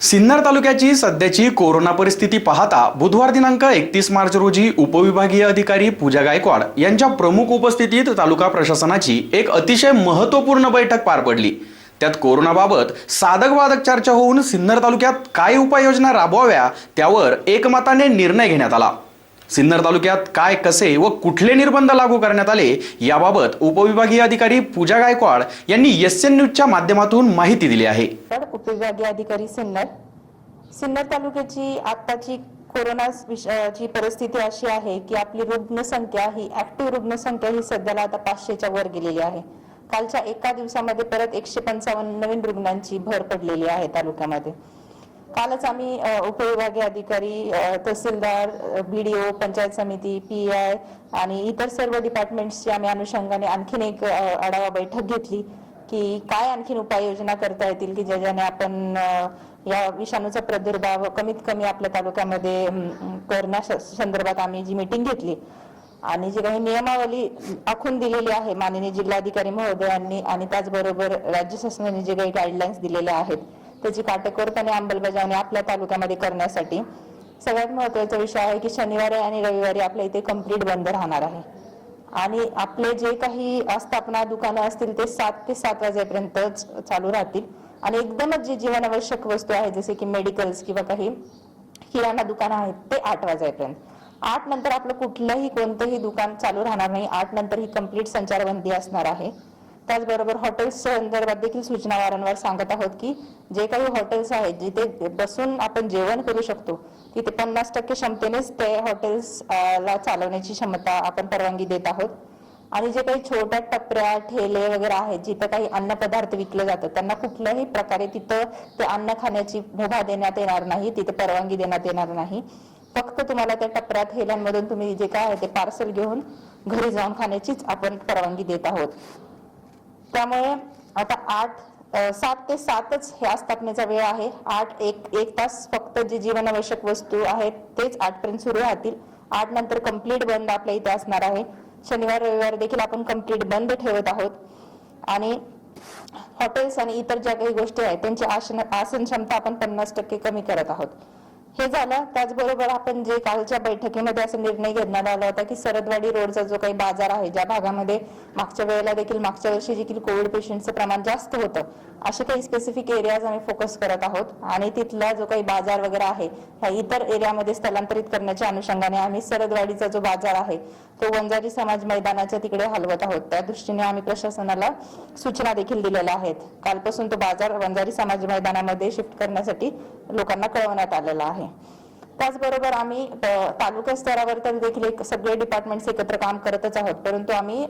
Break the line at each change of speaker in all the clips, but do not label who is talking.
सिन्नर तालुक्याची सध्याची कोरोना परिस्थिती पाहता बुधवार दिनांक एकतीस मार्च रोजी उपविभागीय अधिकारी पूजा गायकवाड यांच्या प्रमुख उपस्थितीत तालुका प्रशासनाची एक अतिशय महत्त्वपूर्ण बैठक पार पडली. त्यात कोरोनाबाबत साधक चर्चा होऊन सिन्नर तालुक्यात काय उपाययोजना राबवाव्या त्यावर एकमताने निर्णय घेण्यात आला. सिन्नर तालुक्यात काय कसे व कुठले निर्बंध लागू करण्यात आले याबाबत उपविभागीय अधिकारी पूजा गायकवाड यांनी एस एन न्यूजच्या माध्यमातून माहिती दिली आहे.
उपविभागीय अधिकारी सिन्नर. सिन्नर तालुक्याची आत्ताची कोरोना जी परिस्थिती अशी आहे की आपली रुग्णसंख्या ही ऍक्टिव्ह रुग्णसंख्या ही सध्याला आता पाचशेच्या वर गेलेली आहे. कालच्या एका दिवसामध्ये परत एकशे पंचावन्न नवीन रुग्णांची भर पडलेली आहे तालुक्यामध्ये. कालच आम्ही उपविभागीय अधिकारी अ, तहसीलदार बीडीओ पंचायत समिती पी आय आणि इतर सर्व डिपार्टमेंट्सची आम्ही अनुषंगाने आणखीन एक आढावा बैठक घेतली की काय आणखीन उपाययोजना करता येतील की ज्याच्याने आपण या विषाणूचा प्रादुर्भाव कमीत कमी आपल्या तालुक्यामध्ये करण्या संदर्भात आम्ही जी मीटिंग घेतली आणि जी काही नियमावली आखून दिलेली आहे माननीय जिल्हाधिकारी महोदयांनी आणि त्याचबरोबर राज्य शासनाने जे काही गाईडलाईन्स दिलेल्या आहेत त्याची काटेकोरपणे अंमलबजावणी आपल्या तालुक्यामध्ये करण्यासाठी. सगळ्यात महत्त्वाचा विषय आहे की शनिवारी आणि रविवारी आपल्या इथे कंप्लीट बंद राहणार आहे. आणि आपले जे काही आस्थापना दुकानं असतील ते सात ते सात वाजेपर्यंत चालू राहतील. आणि एकदमच जे जीवनावश्यक वस्तू आहे जसे की मेडिकल्स किंवा काही किराणा दुकानं आहेत ते आठ वाजेपर्यंत. आठ नंतर आपलं कुठलंही कोणतंही दुकान चालू राहणार नाही. आठ नंतर ही कंप्लीट संचारबंदी असणार आहे. त्याचबरोबर हॉटेल्स संदर्भात देखील सूचना वारंवार सांगत आहोत की जे काही हॉटेल्स आहेत जिथे बसून आपण जेवण करू शकतो तिथे पन्नास टक्के क्षमतेनेच ते हॉटेल्स ला चालवण्याची क्षमता आपण परवानगी देत आहोत. आणि जे काही छोट्या टपऱ्या ठेले वगैरे आहेत जिथं काही अन्नपदार्थ विकले जातात त्यांना कुठल्याही प्रकारे तिथं ते अन्न खाण्याची मुभा देण्यात येणार नाही तिथे परवानगी देण्यात येणार नाही. फक्त तुम्हाला त्या टपऱ्या ठेल्यांमधून तुम्ही जे काय आहे ते पार्सल घेऊन घरी जाऊन खाण्याचीच आपण परवानगी देत आहोत. त्यामुळे आता आठ सात ते सातच हे आस्थापनेचा वेळ आहे. आठ एक एक तास फक्त जे जीवनावश्यक वस्तू आहेत तेच आठ पर्यंत सुरू राहतील. आठ नंतर कंप्लीट बंद आपल्या इथे असणार आहे. शनिवार रविवार देखील आपण कंप्लीट बंद ठेवत आहोत. आणि हॉटेल्स आणि इतर ज्या काही गोष्टी आहेत त्यांची आसन आसन क्षमता आपण पन्नास टक्के कमी करत आहोत. हे झालं. त्याचबरोबर आपण जे कालच्या बैठकीमध्ये असा निर्णय घेण्यात आला होता की सरदवाडी रोडचा जो काही बाजार आहे ज्या भागामध्ये मागच्या वेळेला देखील मागच्या वर्षी देखील कोविड पेशंटचं प्रमाण जास्त होतं असे काही स्पेसिफिक एरियाज आम्ही फोकस करत आहोत. आणि तिथला जो काही बाजार वगैरे आहे ह्या इतर एरियामध्ये स्थलांतरित करण्याच्या अनुषंगाने आम्ही सरदवाडीचा जो बाजार आहे तो वंजारी समाज मैदानाच्या तिकडे हलवत आहोत. त्या दृष्टीने आम्ही प्रशासनाला सूचना देखील दिलेल्या आहेत. कालपासून तो बाजार वंजारी समाज मैदानामध्ये शिफ्ट करण्यासाठी लोकांना कळवण्यात आलेला आहे. त्याचबरोबर आम्ही तालुका स्तरावर तर देखील एक सगळे डिपार्टमेंट्स एकत्र काम करतच आहोत. परंतु आम्ही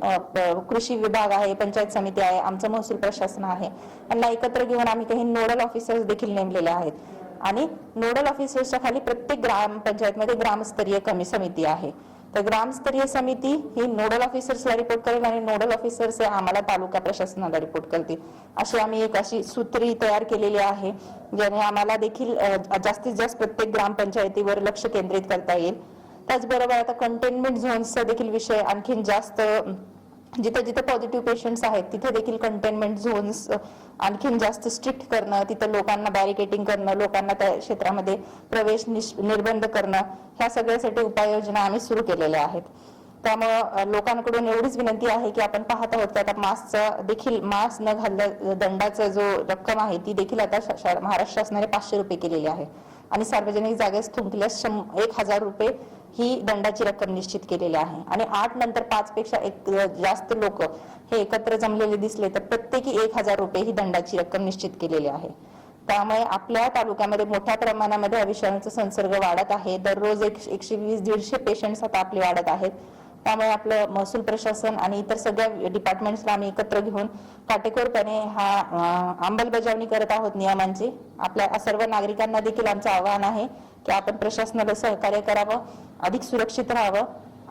कृषी विभाग आहे पंचायत समिती आहे आमचं महसूल प्रशासन आहे. यांना एकत्र घेऊन आम्ही काही नोडल ऑफिसर्स देखील नेमलेले आहेत. आणि नोडल ऑफिसर्सच्या खाली प्रत्येक ग्रामपंचायतमध्ये ग्रामस्तरीय कमी समिती आहे. तर ग्रामस्तरीय समिती ही नोडल ऑफिसर्सला रिपोर्ट करेल आणि नोडल ऑफिसर्स आम्हाला तालुका प्रशासनाला रिपोर्ट करतील. अशी आम्ही एक अशी सूत्री तयार केलेली आहे ज्याने आम्हाला देखील जास्तीत जास्त प्रत्येक ग्रामपंचायतीवर लक्ष केंद्रित करता येईल. त्याचबरोबर आता कंटेनमेंट झोन्सचा देखील विषय आणखीन जास्त जिथे जिथे पॉझिटिव्ह पेशंट्स आहेत तिथे देखील कंटेनमेंट झोन्स आणखीन जास्त स्ट्रिक्ट करणं तिथं लोकांना बॅरिकेटिंग करणं लोकांना त्या क्षेत्रामध्ये प्रवेश निर्बंध करणं ह्या सगळ्यासाठी उपाययोजना आम्ही सुरू केलेल्या आहेत. त्यामुळं लोकांकडून एवढीच विनंती आहे की आपण पाहत आहोत की आता मास्कचा देखील मास्क न घालल्या दंडाचा जो रक्कम आहे ती देखील आता महाराष्ट्र शासनाने पाचशे रुपये केलेली आहे. आणि सार्वजनिक जागेस थुंकल्यास शं- एक हजार रुपये ही दंडाची रक्कम निश्चित केलेली आहे. आणि आठ नंतर पाच पेक्षा एक जास्त लोक हे एकत्र जमलेले दिसले तर प्रत्येकी एक हजार रुपये ही दंडाची रक्कम निश्चित केलेली आहे. त्यामुळे आपल्या तालुक्यामध्ये मोठ्या प्रमाणामध्ये हा विषाणूचा संसर्ग वाढत आहे. दररोज एक एकशे वीस दीडशे पेशंट्स आता आपले वाढत आहेत. त्यामुळे आपलं महसूल प्रशासन आणि इतर सगळ्या डिपार्टमेंट्सला आम्ही एकत्र घेऊन काटेकोरपणे हा अंमलबजावणी करत आहोत नियमांची. आपल्या सर्व नागरिकांना देखील आमचं आवाहन आहे की आपण प्रशासनाला सहकार्य करावं अधिक सुरक्षित राहावं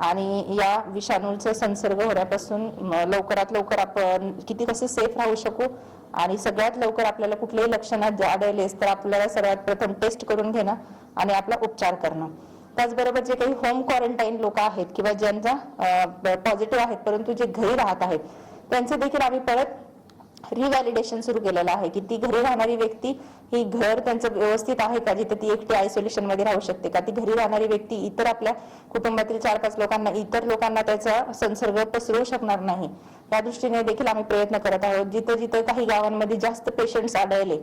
आणि या विषाणूचा संसर्ग होण्यापासून लवकरात लवकर आपण किती कसे सेफ राहू शकू आणि सगळ्यात लवकर आपल्याला कुठलेही लक्षणात आढळलेस तर आपल्याला सर्वात प्रथम टेस्ट करून घेणं आणि आपला उपचार करणं. त्याचबरोबर जे काही होम क्वारंटाईन लोक आहेत किंवा ज्यांचा पॉझिटिव्ह आहेत परंतु जे घरी राहत आहेत त्यांचे देखील आम्ही परत रिव्हॅलिडेशन सुरू केलेलं आहे की ती घरी राहणारी व्यक्ती ही घर त्यांचं व्यवस्थित आहे का जिथे ती एकटी आयसोलेशनमध्ये राहू शकते का? ती घरी राहणारी व्यक्ती इतर आपल्या कुटुंबातील चार पाच लोकांना इतर लोकांना त्याचा संसर्ग पसरवू शकणार नाही. त्या दृष्टीने देखील आम्ही प्रयत्न करत आहोत. जिथे जिथे काही गावांमध्ये जास्त पेशंट्स आढळले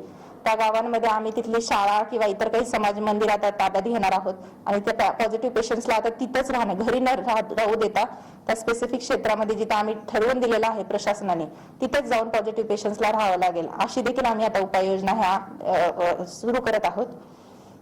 त्या गावांमध्ये आम्ही तिथली शाळा किंवा इतर काही समाज मंदिरात ताब्यात घेणार आहोत. आणि त्या पॉझिटिव्ह पेशंट्सला आता तिथंच राहणं घरी न राहू देता त्या स्पेसिफिक क्षेत्रामध्ये जिथं आम्ही ठरवून दिलेलं आहे प्रशासनाने तिथेच जाऊन पॉझिटिव्ह पेशंट्सला राहावं लागेल. अशी देखील आम्ही आता उपाययोजना ह्या सुरू करत आहोत.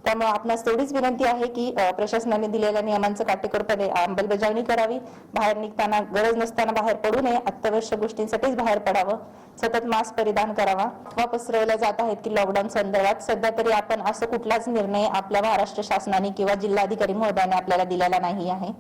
त्यामुळे आपणास तेवढीच विनंती आहे की प्रशासनाने दिलेल्या नियमांचं काटेकोरपणे अंमलबजावणी करावी. बाहेर निघताना गरज नसताना बाहेर पडू नये. अत्यावश्यक गोष्टींसाठीच बाहेर पडावं. सतत मास्क परिधान करावा. अफवा पसरवल्या जात आहेत की लॉकडाऊन संदर्भात. सध्या तरी आपण असं कुठलाच निर्णय आपल्या महाराष्ट्र शासनाने किंवा जिल्हाधिकारी महोदयाने आपल्याला दिलेला नाही आहे.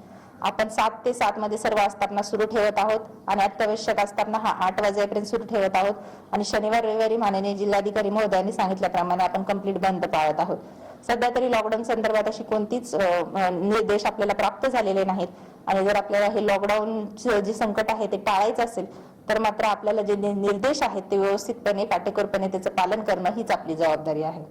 आपण सात ते सात मध्ये सर्व असताना सुरू ठेवत आहोत आणि अत्यावश्यक असताना हा आठ वाजेपर्यंत सुरू ठेवत आहोत. आणि शनिवार रविवारी माननीय जिल्हाधिकारी महोदयांनी सांगितल्याप्रमाणे आपण कंप्लीट बंद पाळत आहोत. सध्या तरी लॉकडाऊन संदर्भात अशी कोणतीच निर्देश आपल्याला प्राप्त झालेले नाहीत. आणि जर आपल्याला हे लॉकडाऊन जे संकट आहे ते टाळायचं असेल तर मात्र आपल्याला जे निर्देश आहेत ते व्यवस्थितपणे काटेकोरपणे त्याचं पालन करणं हीच आपली जबाबदारी आहे.